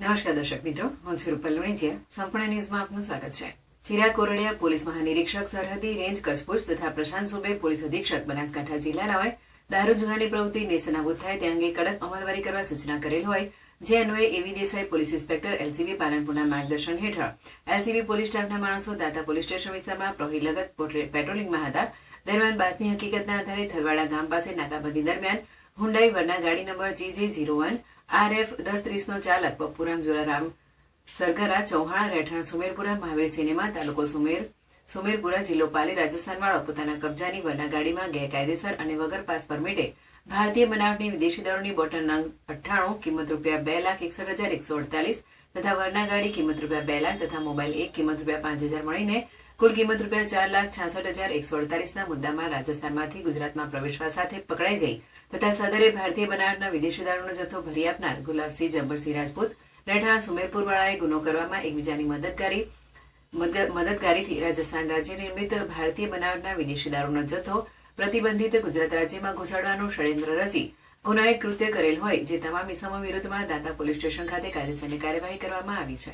નમસ્કાર દર્શક મિત્રો, હું છું સંપૂર્ણ ન્યૂઝમાં આપનું સ્વાગત છે. ચિરા કોરડિયા પોલીસ મહાનિરીક્ષક સરહદી રેન્જ કચ્છભુજ તથા પ્રશાંત સુબે પોલીસ અધિક્ષક બનાસકાંઠા જિલ્લાનાઓએ દારૂ જુગાની પ્રવૃત્તિ નેસ્તનાબૂદ થાય તે અંગે કડક અમલવારી કરવા સૂચના કરેલ હોય. જે અન્વયે એવી દેસાઈ પોલીસ ઇન્સ્પેક્ટર એલસીબી પાલનપુરના માર્ગદર્શન હેઠળ એલસીબી પોલીસ સ્ટાફના માણસો દાતા પોલીસ સ્ટેશન વિસ્તારમાં પ્રોહી લગત પેટ્રોલિંગમાં હતા. દરમિયાન બાતમી હકીકતના આધારે થરવાડા ગામ પાસે નાકાબંધી દરમિયાન હુંડાઈ વરના ગાડી number GJ zero one R F દસ ત્રીસનો ચાલક બપુરામ જોરારામ સરગરા ચૌહાણ, રહેઠાણ સુમેરપુરા, મહાવીર સિનેમા, તાલુકો સુમેર. સુમેરપુરા જિલ્લો પાલી રાજસ્થાનવાળો પોતાના કબજાની વરના ગાડીમાં ગેરકાયદેસર અને વગર પાસ પરમિટે ભારતીય બનાવટની વિદેશી દારૂની બોટલ નંગ અઠ્ઠાણું, કિંમત રૂપિયા બે લાખ એકસઠ હજાર એકસો અડતાલીસ તથા વરના ગાડી કિંમત રૂપિયા બે લાખ તથા મોબાઈલ એક કિંમત રૂપિયા પાંચ હજાર મળીને કુલ કિંમત રૂપિયા ચાર લાખ છાસઠ હજાર એકસો અડતાલીસના મુદ્દામાં રાજસ્થાનમાંથી ગુજરાતમાં પ્રવેશવા સાથે પકડાઈ જઈ તથા સદરે ભારતીય બનાવટના વિદેશી દારૂનો જથ્થો ભરી આપનાર ગુલાબસિંહ જબ્બરસિંહ રાજપૂત, રહેઠાણ સુમેરપુરવાળાએ ગુનો કરવામાં એકબીજાની મદદ- મદદગારીથી રાજસ્થાન રાજ્ય નિર્મિત ભારતીય બનાવટના વિદેશી દારૂનો જથ્થો પ્રતિબંધિત ગુજરાત રાજ્યમાં ઘુસાડવાનું ષડયંત્ર રચી ગુનાએ કૃત્ય કરેલ હોય જે તમામ ઇસમો વિરુદ્ધમાં દાતા પોલીસ સ્ટેશન ખાતે કાયદેસરની કાર્યવાહી કરવામાં આવી છે.